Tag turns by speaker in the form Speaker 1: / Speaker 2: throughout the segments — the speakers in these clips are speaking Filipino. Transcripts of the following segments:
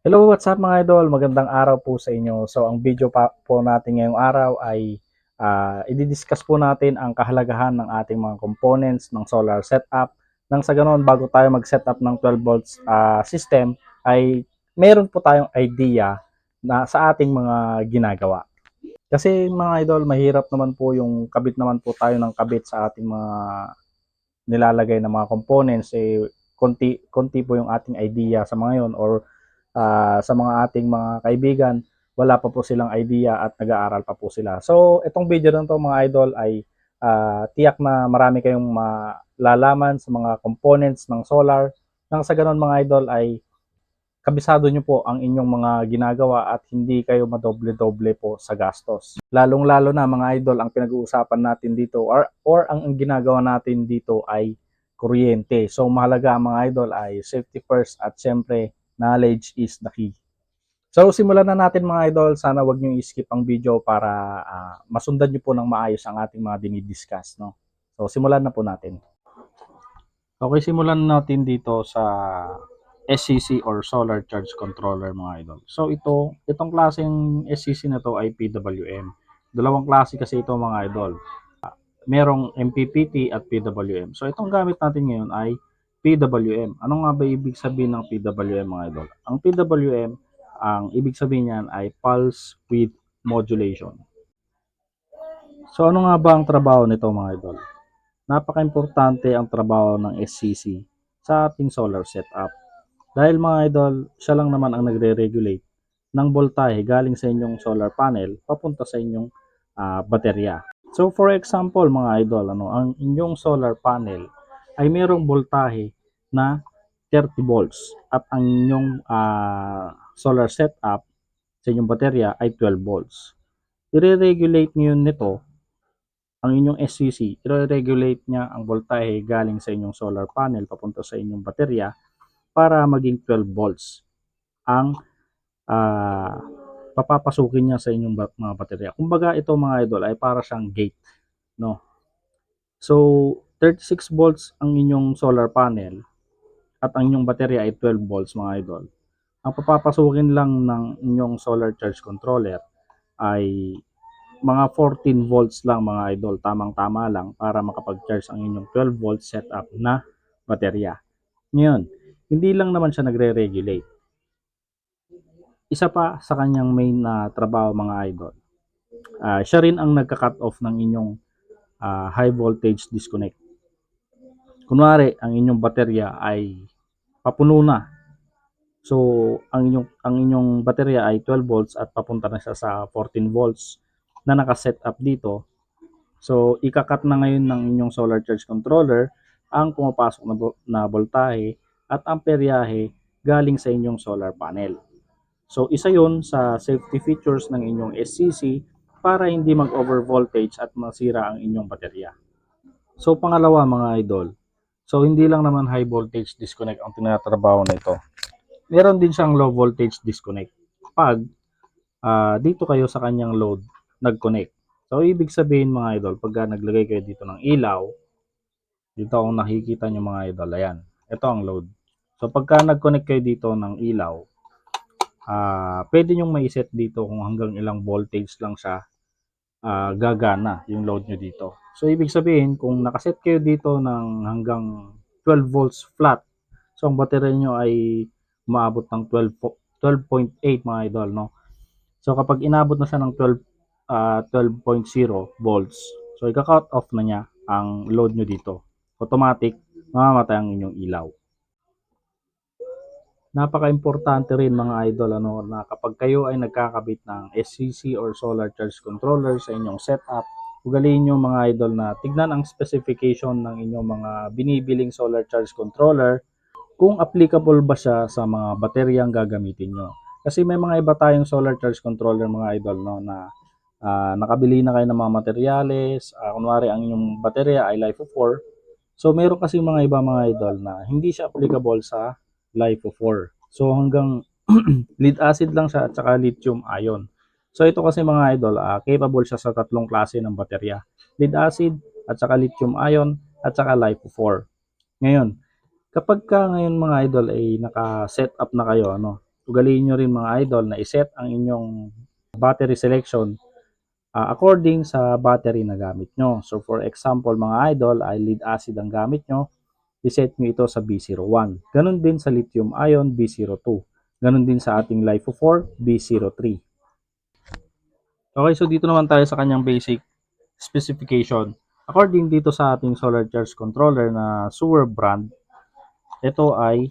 Speaker 1: Hello, what's up mga idol? Magandang araw po sa inyo. So, ang video pa po natin ngayong araw ay ah, i-discuss po natin ang kahalagahan ng ating mga components ng solar setup. Nang sa ganoon, bago tayo mag-setup ng 12 volts ah, system, ay meron po tayong idea na sa ating mga ginagawa. Kasi mga idol, mahirap naman po yung kabit naman po tayo ng kabit sa ating mga nilalagay na mga components. Eh, konti, konti po yung ating idea sa mga yon or ah, sa mga ating mga kaibigan, wala pa po silang idea at nag-aaral pa po sila. So, itong video na to mga idol ay ah, tiyak na marami kayong malalaman sa mga components ng solar. Nang sa ganon mga idol ay kabisado nyo po ang inyong mga ginagawa at hindi kayo madoble-doble po sa gastos. Lalong-lalo na mga idol, ang pinag-uusapan natin dito or, or ang, ang ginagawa natin dito ay kuryente. So mahalaga mga idol ay safety first at syempre knowledge is the key. So simulan na natin mga idol, sana wag niyo i-skip ang video para ah, masundan niyo po ng maayos ang ating mga dinidiscuss, no? So simulan na po natin. Okay, simulan natin dito sa SCC or Solar Charge Controller mga idol. So ito, itong klaseng SCC na to ay PWM. Dalawang klase kasi ito mga idol. Merong MPPT at PWM. So itong gamit natin ngayon ay PWM. Ano nga ba ibig sabihin ng PWM mga idol? Ang PWM, ang ibig sabihin niyan ay Pulse Width Modulation. So ano nga ba ang trabaho nito mga idol? Napaka-importante ang trabaho ng SCC sa ating solar setup. Dahil mga idol, siya lang naman ang nagre-regulate ng voltahe galing sa inyong solar panel papunta sa inyong ah, baterya. So for example mga idol, ano, ang inyong solar panel ay mayroong voltahe na 30 volts at ang inyong ah, solar setup sa inyong baterya ay 12 volts. I-regulate ngayon nito ang inyong SCC, i-regulate niya ang voltahe galing sa inyong solar panel papunta sa inyong baterya para maging 12 volts ang ah, papapasukin niya sa inyong ba- mga baterya. Kumbaga ito mga idol ay para siyang gate, no? So 36 volts ang inyong solar panel at ang inyong baterya ay 12 volts mga idol. Ang papapasukin lang ng inyong solar charge controller ay mga 14 volts lang mga idol, tamang-tama lang para makapag-charge ang inyong 12 volt setup na baterya. Ngayon, hindi lang naman siya nagre-regulate. Isa pa sa kanyang main na trabaho mga idol. ah, siya rin ang nagka-cut off ng inyong ah, high voltage disconnect. Kunwari, ang inyong baterya ay papuno na. So, ang inyong ang inyong baterya ay 12 volts at papunta na siya sa 14 volts na naka-set up dito. So, ikakat na ngayon ng inyong solar charge controller ang pumapasok na, na voltahe at amperyahe galing sa inyong solar panel. So, isa yon sa safety features ng inyong SCC para hindi mag-over voltage at masira ang inyong baterya. So, pangalawa mga idol. So, hindi lang naman high voltage disconnect ang tinatrabaho na ito. Meron din siyang low voltage disconnect. Pag ah, dito kayo sa kanyang load nag-connect. So, ibig sabihin mga idol, pagka naglagay kayo dito ng ilaw, dito kung nakikita nyo mga idol, ayan, ito ang load. So, pagka nag-connect kayo dito ng ilaw, ah pwede nyong maiset dito kung hanggang ilang voltage lang siya ah, gagana yung load nyo dito. So, ibig sabihin, kung nakaset kayo dito ng hanggang 12 volts flat, so ang battery nyo ay umaabot ng 12 po- 12.8 mga idol, no? So, kapag inabot na siya ng 12 ah, 12.0 volts, so ika-cut off na niya ang load nyo dito. Automatic, mamamatay ang inyong ilaw. Napaka-importante rin mga idol ano na kapag kayo ay nagkakabit ng SCC or solar charge controller sa inyong setup, ugaliin nyo mga idol na tignan ang specification ng inyong mga binibiling solar charge controller kung applicable ba siya sa mga bateryang gagamitin nyo. Kasi may mga iba tayong solar charge controller mga idol no na ah, nakabili na kayo ng mga materyales, ah, kunwari ang inyong baterya ay life of 4. So meron kasi mga iba mga idol na hindi siya applicable sa life of 4. So hanggang lead acid lang siya at saka lithium ion. So ito kasi mga idol, ah, capable siya sa tatlong klase ng baterya. Lead acid at saka lithium ion at saka life of 4. Ngayon, kapag ka ngayon mga idol ay naka-set up na kayo ano, ugaliin nyo rin mga idol na iset ang inyong battery selection ah, according sa battery na gamit nyo. So for example mga idol ay lead acid ang gamit nyo, iset nyo ito sa B01. Ganon din sa lithium ion B02. Ganon din sa ating LiFeO4 B03. Okay, so dito naman tayo sa kanyang basic specification. According dito sa ating solar charge controller na Sewer brand, ito ay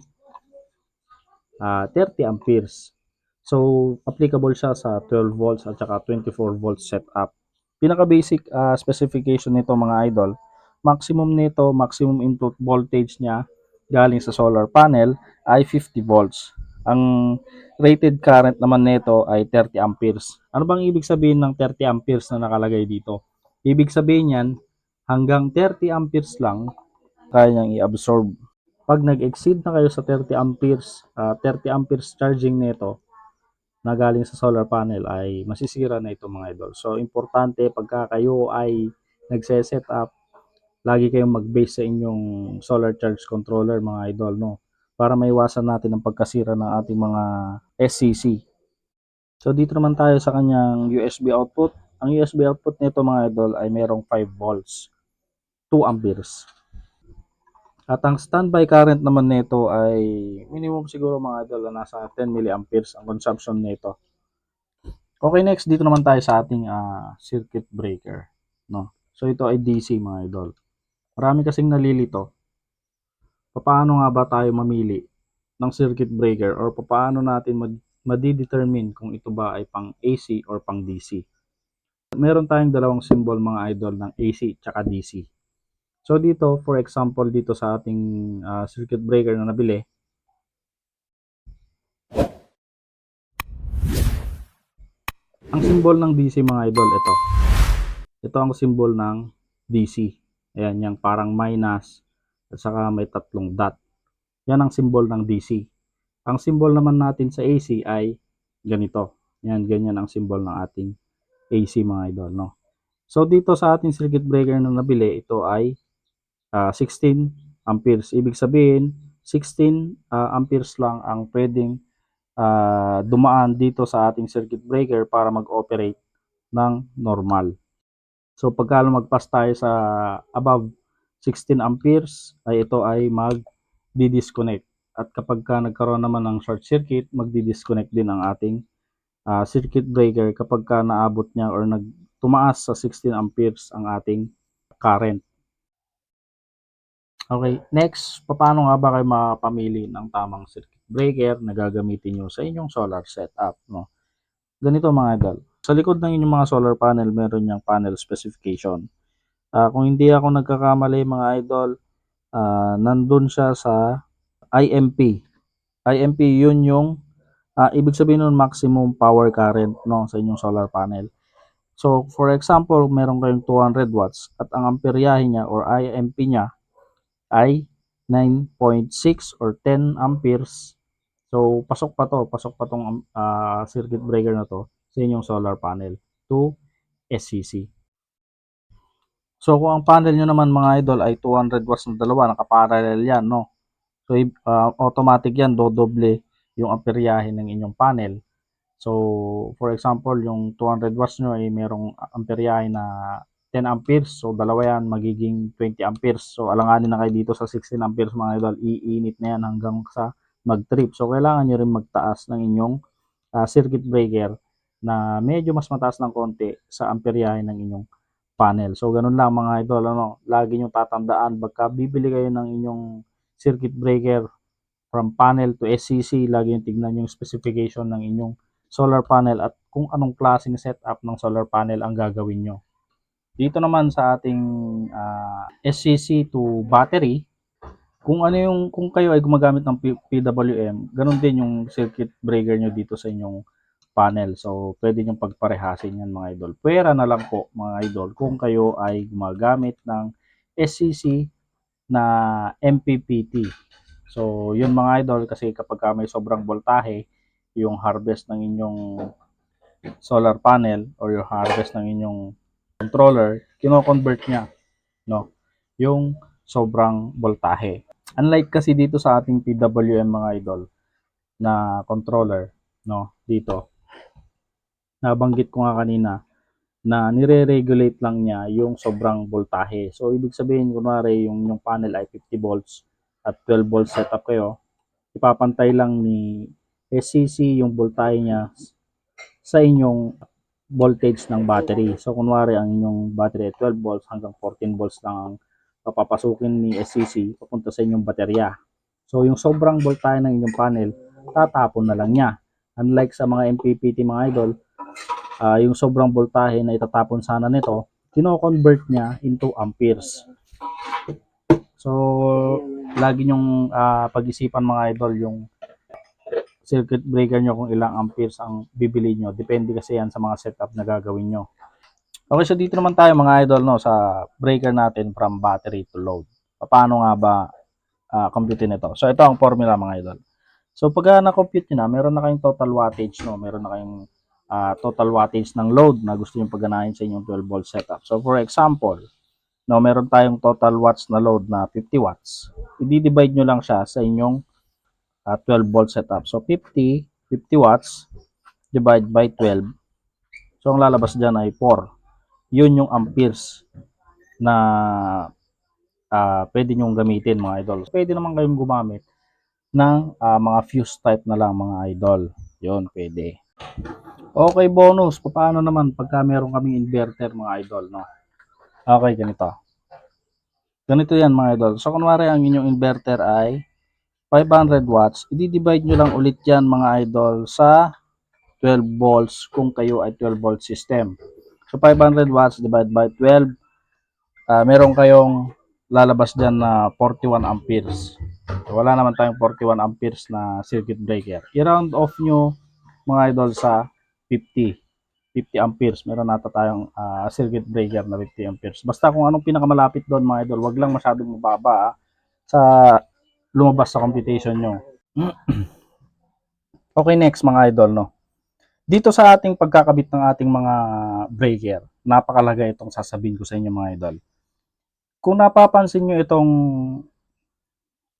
Speaker 1: ah, 30 amperes. So, applicable siya sa 12 volts at saka 24 volts setup. Pinaka basic ah, specification nito mga idol, maximum nito, maximum input voltage niya galing sa solar panel ay 50 volts. Ang rated current naman nito ay 30 amperes. Ano bang ibig sabihin ng 30 amperes na nakalagay dito? Ibig sabihin yan, hanggang 30 amperes lang kaya niyang i-absorb. Pag nag-exceed na kayo sa 30 amperes, ah, 30 amperes charging nito na galing sa solar panel ay masisira na ito mga idol. So, importante pagka kayo ay nagse-set up, lagi kayong mag-base sa inyong solar charge controller mga idol, no? Para maiwasan natin ang pagkasira ng ating mga SCC. So, dito naman tayo sa kanyang USB output. Ang USB output nito mga idol ay merong 5 volts, 2 amperes. At ang standby current naman nito ay minimum siguro mga idol na nasa 10 milliamperes ang consumption nito. Okay, next dito naman tayo sa ating ah, circuit breaker, no. So ito ay DC mga idol. Marami kasing nalilito. Paano nga ba tayo mamili ng circuit breaker or paano natin mag madidetermine kung ito ba ay pang AC or pang DC? Meron tayong dalawang symbol mga idol ng AC tsaka DC. So dito, for example, dito sa ating ah, circuit breaker na nabili, ang symbol ng DC mga idol, ito. Ito ang symbol ng DC. Ayan, yung parang minus at saka may tatlong dot. Yan ang symbol ng DC. Ang symbol naman natin sa AC ay ganito. Yan, ganyan ang symbol ng ating AC mga idol, no? So dito sa ating circuit breaker na nabili, ito ay ah, 16 amperes. Ibig sabihin, 16 ah, amperes lang ang pwedeng ah, dumaan dito sa ating circuit breaker para mag-operate ng normal. So pagka lumagpas tayo sa above 16 amperes, ay ito ay mag-disconnect. At kapag ka nagkaroon naman ng short circuit, magdi-disconnect din ang ating ah, circuit breaker kapag ka naabot niya or nag tumaas sa 16 amperes ang ating current. Okay, next, paano nga ba kayo makapamili ng tamang circuit breaker na gagamitin nyo sa inyong solar setup, no? Ganito mga idol. Sa likod ng inyong mga solar panel, meron yung panel specification. Ah, kung hindi ako nagkakamali mga idol, ah, nandun siya sa IMP. IMP yun yung ah, ibig sabihin nun maximum power current no sa inyong solar panel. So for example, meron kayong 200 watts at ang amperyahe niya or IMP niya ay 9.6 or 10 amperes. So pasok pa to, pasok pa tong ah, circuit breaker na to sa inyong solar panel to SCC. So kung ang panel nyo naman mga idol ay 200 watts na dalawa, nakaparallel yan, no? So ah, automatic yan, dodoble yung amperyahe ng inyong panel. So for example, yung 200 watts nyo ay merong amperyahe na 10 amperes. So dalawa yan, magiging 20 amperes. So alanganin na kayo dito sa 16 amperes mga idol, iinit na yan hanggang sa mag-trip. So kailangan nyo rin magtaas ng inyong ah, circuit breaker na medyo mas mataas ng konti sa amperyahe ng inyong panel. So ganun lang mga idol, ano, lagi nyo tatandaan pagka bibili kayo ng inyong circuit breaker from panel to SCC, lagi nyo tignan yung specification ng inyong solar panel at kung anong klaseng setup ng solar panel ang gagawin nyo. Dito naman sa ating ah, SCC to battery, kung ano yung kung kayo ay gumagamit ng PWM, ganun din yung circuit breaker nyo dito sa inyong panel. So, pwede nyo pagparehasin yan mga idol. Pwera na lang po mga idol kung kayo ay gumagamit ng SCC na MPPT. So, yun mga idol kasi kapag ka may sobrang voltahe, yung harvest ng inyong solar panel or yung harvest ng inyong controller, kino-convert niya, no? Yung sobrang voltahe. Unlike kasi dito sa ating PWM mga idol, na controller, no, dito. Nabanggit ko nga kanina na nire-regulate lang niya yung sobrang voltahe. So, ibig sabihin, kunwari, yung, yung panel ay 50 volts at 12 volts setup kayo, ipapantay lang ni SCC yung voltahe niya sa inyong voltage ng battery. So, kunwari, ang inyong battery ay 12 volts hanggang 14 volts lang ang papapasukin ni SCC papunta sa inyong baterya. So, yung sobrang voltahe ng inyong panel, tatapon na lang niya. Unlike sa mga MPPT mga idol, ah, yung sobrang voltahe na itatapon sana nito, kino-convert niya into amperes. So, lagi nyong ah, pag-isipan mga idol yung circuit breaker nyo kung ilang amperes ang bibili nyo. Depende kasi yan sa mga setup na gagawin nyo. Okay, so dito naman tayo mga idol no, sa breaker natin from battery to load. Paano nga ba uh, compute nito? So, ito ang formula mga idol. So, pag uh, na-compute nyo na, meron na kayong total wattage, no? meron na kayong uh, total wattage ng load na gusto nyo pagganahin sa inyong 12 volt setup. So, for example, no, meron tayong total watts na load na 50 watts. I-divide nyo lang siya sa inyong uh, 12 volt setup. So, 50, 50 watts divide by 12. So, ang lalabas dyan ay 4. Yun yung amperes na uh, pwede nyong gamitin mga idol. Pwede naman kayong gumamit ng uh, mga fuse type na lang mga idol. Yun, pwede. Okay, bonus. Paano naman pagka meron kaming inverter mga idol, no? Okay, ganito. Ganito yan mga idol. So, kunwari ang inyong inverter ay 500 watts, i-divide nyo lang ulit yan mga idol sa 12 volts kung kayo ay 12 volt system. So 500 watts divided by 12, uh, meron kayong lalabas dyan na 41 amperes. So, wala naman tayong 41 amperes na circuit breaker. I-round off nyo mga idol sa 50. 50 amperes. Meron nata tayong uh, circuit breaker na 50 amperes. Basta kung anong pinakamalapit doon mga idol, wag lang masyadong mababa ah, sa lumabas sa computation nyo. okay, next mga idol, no. Dito sa ating pagkakabit ng ating mga breaker, napakalaga itong sasabihin ko sa inyo mga idol. Kung napapansin nyo itong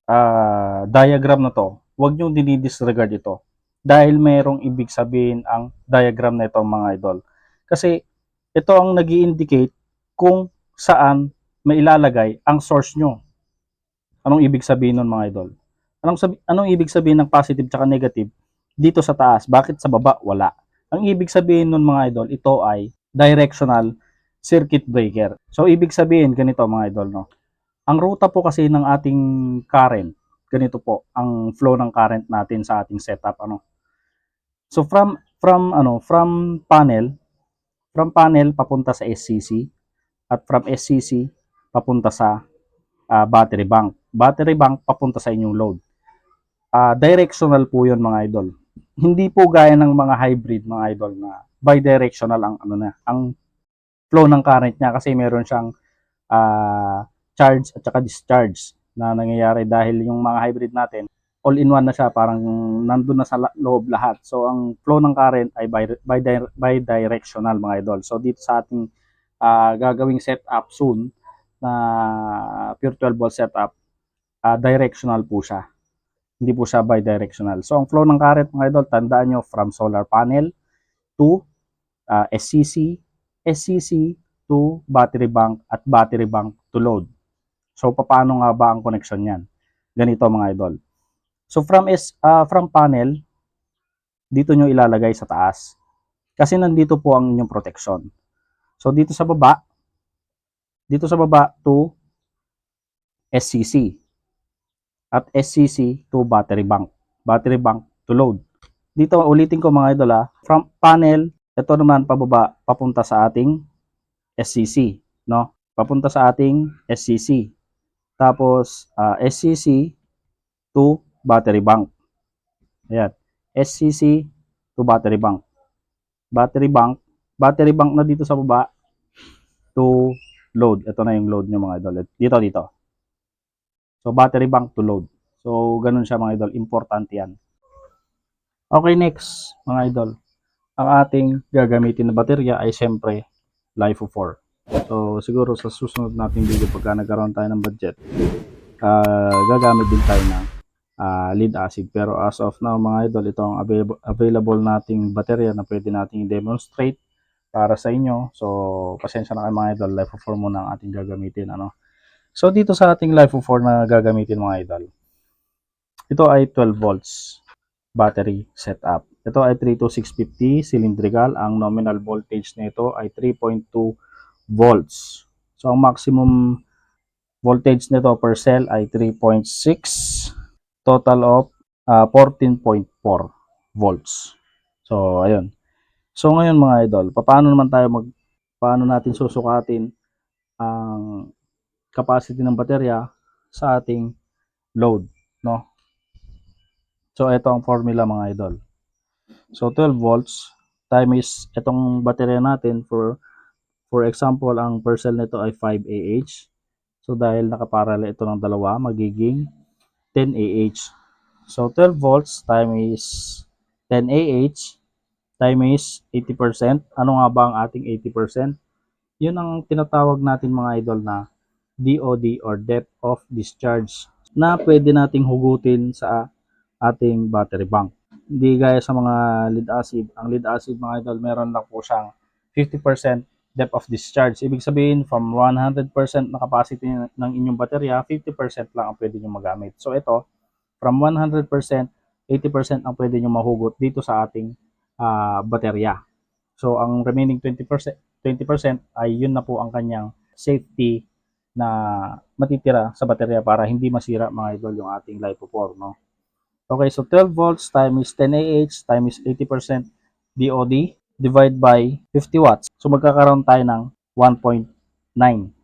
Speaker 1: uh, diagram na to, huwag nyo dinidisregard ito. Dahil mayroong ibig sabihin ang diagram na ito mga idol. Kasi ito ang nag indicate kung saan mailalagay ang source nyo. Anong ibig sabihin nun mga idol? Anong, sabi, anong ibig sabihin ng positive at negative dito sa taas? Bakit sa baba wala? Ang ibig sabihin nun mga idol, ito ay directional circuit breaker. So, ibig sabihin, ganito mga idol, no? Ang ruta po kasi ng ating current, ganito po, ang flow ng current natin sa ating setup, ano? So, from, from, ano, from panel, from panel papunta sa SCC, at from SCC papunta sa uh, battery bank. Battery bank papunta sa inyong load. Uh, directional po yun mga idol hindi po gaya ng mga hybrid mga idol na bidirectional ang ano na ang flow ng current niya kasi meron siyang uh, charge at saka discharge na nangyayari dahil yung mga hybrid natin all in one na siya parang nandun na sa loob lahat so ang flow ng current ay bidirectional mga idol so dito sa ating uh, gagawing setup soon na pure 12 volt setup uh, directional po siya hindi po siya bidirectional. So, ang flow ng current mga idol, tandaan nyo from solar panel to uh, SCC, SCC to battery bank at battery bank to load. So, paano nga ba ang connection niyan? Ganito mga idol. So, from, S, uh, from panel, dito nyo ilalagay sa taas. Kasi nandito po ang inyong protection. So, dito sa baba, dito sa baba to SCC at SCC to battery bank. Battery bank to load. Dito ulitin ko mga idol ha, from panel, ito naman pababa papunta sa ating SCC, no? Papunta sa ating SCC. Tapos uh, ah, SCC to battery bank. Ayan. SCC to battery bank. Battery bank, battery bank na dito sa baba to load. Ito na yung load nyo mga idol. Dito, dito. So, battery bank to load. So, ganun siya mga idol. Importante yan. Okay, next mga idol. Ang ating gagamitin na baterya ay siyempre LiFo 4. So, siguro sa susunod nating video pagka nagkaroon tayo ng budget, uh, gagamit din tayo ng ah, lead acid. Pero as of now mga idol, ito ang available nating baterya na pwede nating demonstrate para sa inyo. So, pasensya na kayo mga idol, life of 4 muna ang ating gagamitin. Ano? So, dito sa ating life of 4 na gagamitin mga idol, ito ay 12 volts battery setup. Ito ay 32650 cylindrical. Ang nominal voltage nito ay 3.2 volts. So, ang maximum voltage nito per cell ay 3.6. Total of ah, 14.4 volts. So, ayun. So, ngayon mga idol, paano naman tayo mag, paano natin susukatin ang capacity ng baterya sa ating load, no? So, ito ang formula mga idol. So, 12 volts times itong baterya natin for for example, ang per nito ay 5 Ah. So, dahil nakaparallel ito ng dalawa, magiging 10 Ah. So, 12 volts times 10 Ah times 80%. Ano nga ba ang ating 80%? Yun ang tinatawag natin mga idol na DOD or depth of discharge na pwede nating hugutin sa ating battery bank. Hindi gaya sa mga lead acid. Ang lead acid mga idol, meron lang po siyang 50% depth of discharge. Ibig sabihin, from 100% na capacity ng inyong baterya, 50% lang ang pwede nyo magamit. So ito, from 100%, 80% ang pwede nyo mahugot dito sa ating ah, baterya. So ang remaining 20%, 20% ay yun na po ang kanyang safety na matitira sa baterya para hindi masira mga idol yung ating LiPo4, no? Okay, so 12 volts times 10 Ah times 80% DOD divide by 50 watts. So magkakaroon tayo ng 1.9.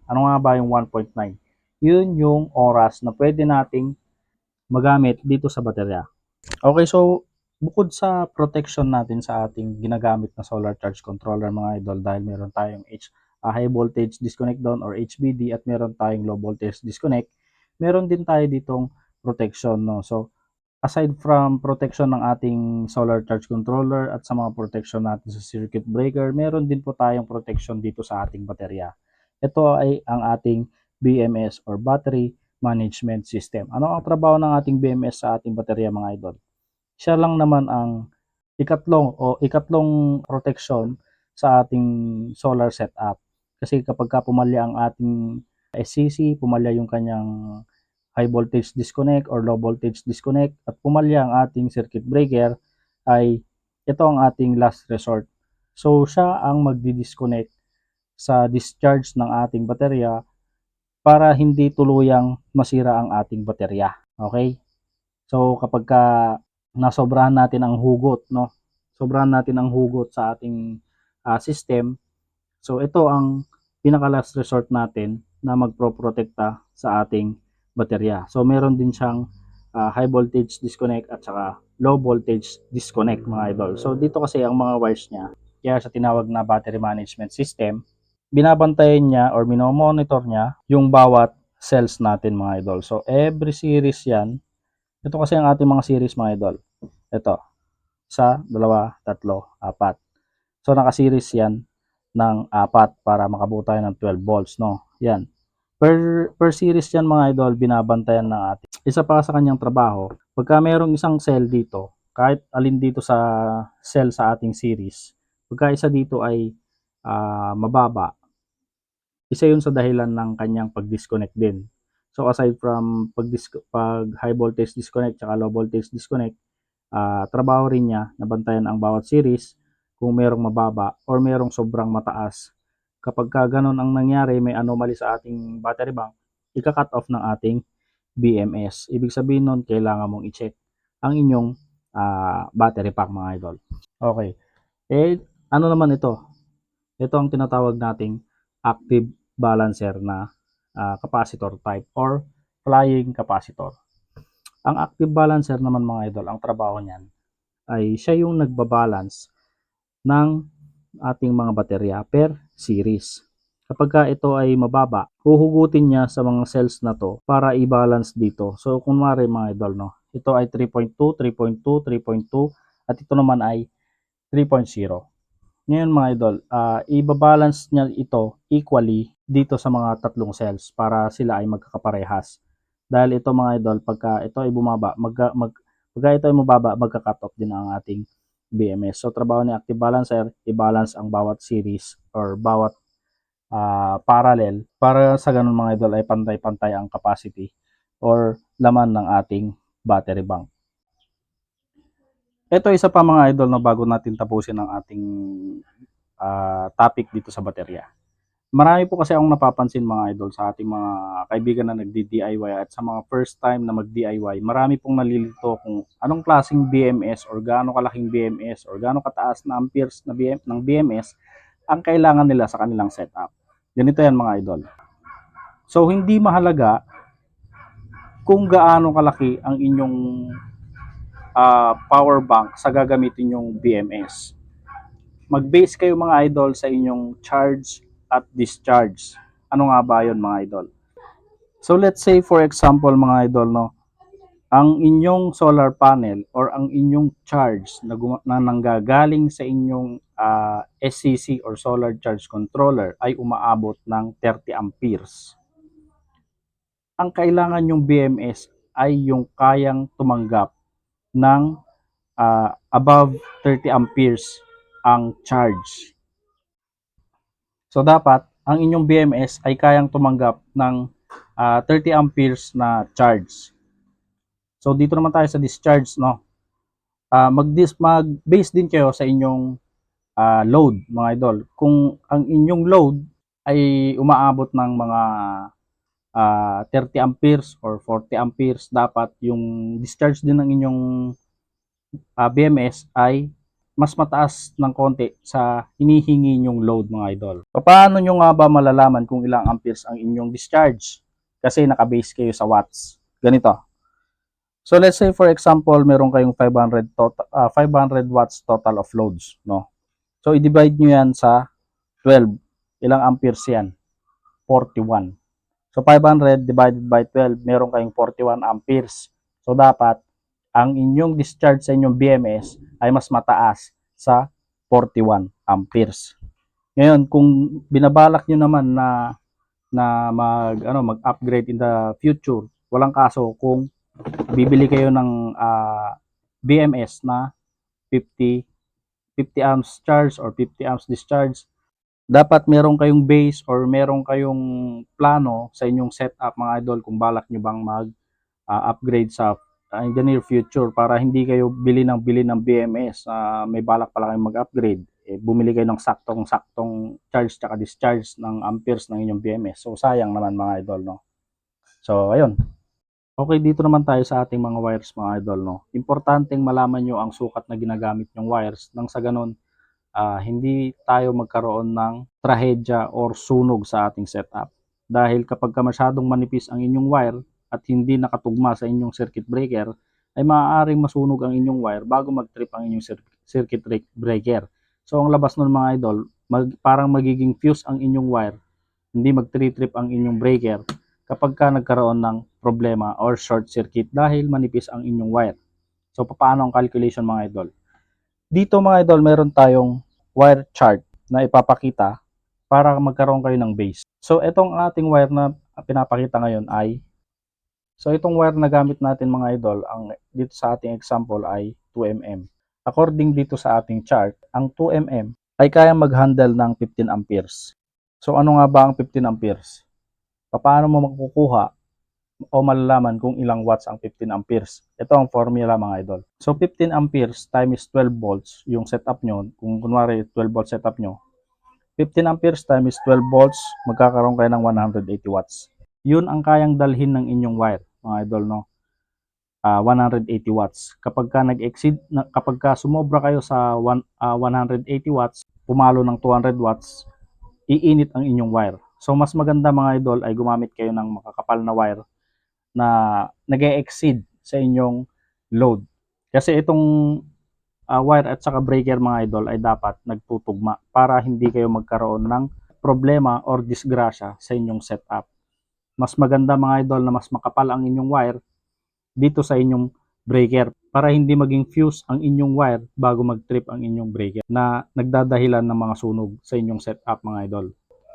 Speaker 1: Ano nga ba yung 1.9? Yun yung oras na pwede nating magamit dito sa baterya. Okay, so bukod sa protection natin sa ating ginagamit na solar charge controller mga idol dahil meron tayong H, ah, high voltage disconnect down or HBD at meron tayong low voltage disconnect, meron din tayo ditong protection no. So aside from protection ng ating solar charge controller at sa mga protection natin sa circuit breaker, meron din po tayong protection dito sa ating baterya. Ito ay ang ating BMS or battery management system. Ano ang trabaho ng ating BMS sa ating baterya mga idol? Siya lang naman ang ikatlong o ikatlong protection sa ating solar setup. Kasi kapag ka pumalya ang ating SCC, pumalya yung kanyang high voltage disconnect or low voltage disconnect at pumalya ang ating circuit breaker ay ito ang ating last resort. So siya ang magdi-disconnect sa discharge ng ating baterya para hindi tuluyang masira ang ating baterya. Okay? So kapag ka nasobrahan natin ang hugot, no? Sobrahan natin ang hugot sa ating ah, system. So ito ang pinaka last resort natin na magpro-protekta sa ating baterya. So meron din siyang ah, high voltage disconnect at saka low voltage disconnect mga idol. So dito kasi ang mga wires niya, kaya sa tinawag na battery management system, binabantayan niya or minomonitor niya yung bawat cells natin mga idol. So every series yan, ito kasi ang ating mga series mga idol. Ito, isa, dalawa, tatlo, apat. So naka-series yan ng apat para makabuo tayo ng 12 volts, no? Yan. Per, per series yan mga idol, binabantayan ng ating. Isa pa sa kanyang trabaho, pagka mayroong isang cell dito, kahit alin dito sa cell sa ating series, pagka isa dito ay ah, mababa, isa yun sa dahilan ng kanyang pag-disconnect din. So aside from pag, pag high voltage disconnect at low voltage disconnect, ah, trabaho rin niya na bantayan ang bawat series kung merong mababa or merong sobrang mataas. Kapag ka ganun ang nangyari, may anomaly sa ating battery bank, ika-cut off ng ating BMS. Ibig sabihin nun, kailangan mong i-check ang inyong ah, battery pack mga idol. Okay. Eh, ano naman ito? Ito ang tinatawag nating active balancer na ah, capacitor type or flying capacitor. Ang active balancer naman mga idol, ang trabaho niyan ay siya yung nagbabalance ng ating mga baterya per series. Kapag ka ito ay mababa, huhugutin niya sa mga cells na to para i-balance dito. So, kunwari mga idol, no? Ito ay 3.2, 3.2, 3.2, at ito naman ay 3.0. Ngayon mga idol, ah, i-balance niya ito equally dito sa mga tatlong cells para sila ay magkakaparehas. Dahil ito mga idol, pagka ito ay bumaba, magka, mag, pagka ito ay mababa, magka-cut off din ang ating BMS. So, trabaho ni Active Balancer, i-balance ang bawat series or bawat ah, parallel para sa ganun mga idol ay pantay-pantay ang capacity or laman ng ating battery bank. Ito isa pa mga idol na bago natin tapusin ang ating ah, topic dito sa baterya. Marami po kasi akong napapansin mga idol sa ating mga kaibigan na nagdi-DIY at sa mga first time na mag-DIY. Marami pong nalilito kung anong klaseng BMS or gaano kalaking BMS or gaano kataas na amperes na BM, ng BMS ang kailangan nila sa kanilang setup. Ganito yan mga idol. So hindi mahalaga kung gaano kalaki ang inyong ah, power bank sa gagamitin yung BMS. Mag-base kayo mga idol sa inyong charge at discharge. Ano nga ba 'yon mga idol? So let's say for example mga idol no, ang inyong solar panel or ang inyong charge na, na nanggagaling sa inyong ah, SCC or solar charge controller ay umaabot ng 30 amperes. Ang kailangan yung BMS ay yung kayang tumanggap ng ah, above 30 amperes ang charge. So dapat ang inyong BMS ay kayang tumanggap ng ah, 30 amperes na charge. So dito naman tayo sa discharge no. Ah, mag mag-base din kayo sa inyong ah, load mga idol. Kung ang inyong load ay umaabot ng mga ah, 30 amperes or 40 amperes, dapat yung discharge din ng inyong ah, BMS ay mas mataas ng konti sa hinihingi nyong load mga idol. Paano nyo nga ba malalaman kung ilang amperes ang inyong discharge? Kasi nakabase kayo sa watts. Ganito. So let's say for example, meron kayong 500 total, 500 watts total of loads, no? So i-divide nyo yan sa 12. Ilang amperes yan? 41. So 500 divided by 12, meron kayong 41 amperes. So dapat ang inyong discharge sa inyong BMS ay mas mataas sa 41 amperes. Ngayon, kung binabalak nyo naman na na mag ano mag-upgrade in the future, walang kaso kung bibili kayo ng ah, BMS na 50 50 amps charge or 50 amps discharge. Dapat meron kayong base or meron kayong plano sa inyong setup mga idol kung balak nyo bang mag ah, upgrade sa uh, in the near future para hindi kayo bili ng bili ng BMS ah, may balak pala kayong mag-upgrade eh, bumili kayo ng saktong-saktong charge tsaka discharge ng amperes ng inyong BMS so sayang naman mga idol no? So ayun. Okay dito naman tayo sa ating mga wires mga idol no? Importanteng malaman nyo ang sukat na ginagamit yung wires. Nang sa ganun ah, hindi tayo magkaroon ng trahedya or sunog sa ating setup. Dahil kapag ka masyadong manipis ang inyong wire at hindi nakatugma sa inyong circuit breaker, ay maaaring masunog ang inyong wire bago mag-trip ang inyong cir- circuit re- breaker. So ang labas nun mga idol, mag, parang magiging fuse ang inyong wire, hindi mag-trip ang inyong breaker kapag ka nagkaroon ng problema or short circuit dahil manipis ang inyong wire. So paano ang calculation mga idol? Dito mga idol, meron tayong wire chart na ipapakita para magkaroon kayo ng base. So itong ating wire na pinapakita ngayon ay So itong wire na gamit natin mga idol, ang dito sa ating example ay 2mm. According dito sa ating chart, ang 2mm ay kaya mag-handle ng 15 amperes. So ano nga ba ang 15 amperes? Paano mo makukuha o malalaman kung ilang watts ang 15 amperes? Ito ang formula mga idol. So 15 amperes times 12 volts yung setup nyo. Kung kunwari 12 volt setup nyo, 15 amperes times 12 volts, magkakaroon kayo ng 180 watts yun ang kayang dalhin ng inyong wire, mga idol, no? Ah, 180 watts. Kapag ka nag-exceed, na, kapag ka sumobra kayo sa one, ah, 180 watts, pumalo ng 200 watts, iinit ang inyong wire. So, mas maganda mga idol ay gumamit kayo ng makakapal na wire na nag-exceed sa inyong load. Kasi itong ah, wire at saka breaker mga idol ay dapat nagtutugma para hindi kayo magkaroon ng problema or disgrasya sa inyong setup mas maganda mga idol na mas makapal ang inyong wire dito sa inyong breaker para hindi maging fuse ang inyong wire bago mag-trip ang inyong breaker na nagdadahilan ng mga sunog sa inyong setup mga idol.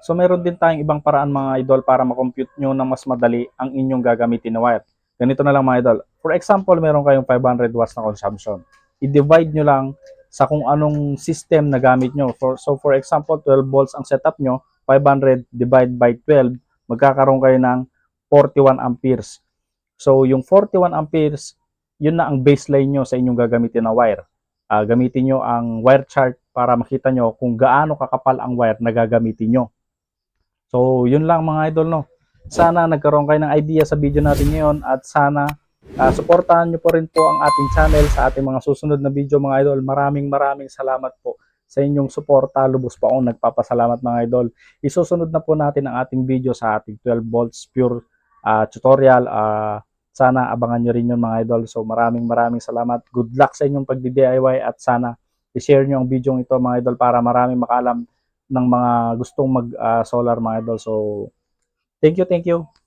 Speaker 1: So meron din tayong ibang paraan mga idol para makompute nyo na mas madali ang inyong gagamitin na wire. Ganito na lang mga idol. For example, meron kayong 500 watts na consumption. I-divide nyo lang sa kung anong system na gamit nyo. For, so for example, 12 volts ang setup nyo, 500 divide by 12, magkakaroon kayo ng 41 amperes. So yung 41 amperes, yun na ang baseline nyo sa inyong gagamitin na wire. Ah, gamitin nyo ang wire chart para makita nyo kung gaano kakapal ang wire na gagamitin nyo. So, yun lang mga idol, no. Sana nagkaroon kayo ng idea sa video natin ngayon at sana ah, suportahan nyo po rin po ang ating channel sa ating mga susunod na video mga idol. Maraming maraming salamat po sa inyong suporta. Lubos po akong nagpapasalamat mga idol. Isusunod na po natin ang ating video sa ating 12 volts pure ah, tutorial. Ah, sana abangan nyo rin yun mga idol. So maraming maraming salamat. Good luck sa inyong pagdi-DIY at sana i-share nyo ang video ito mga idol para maraming makaalam ng mga gustong mag ah, solar mga idol. So thank you, thank you.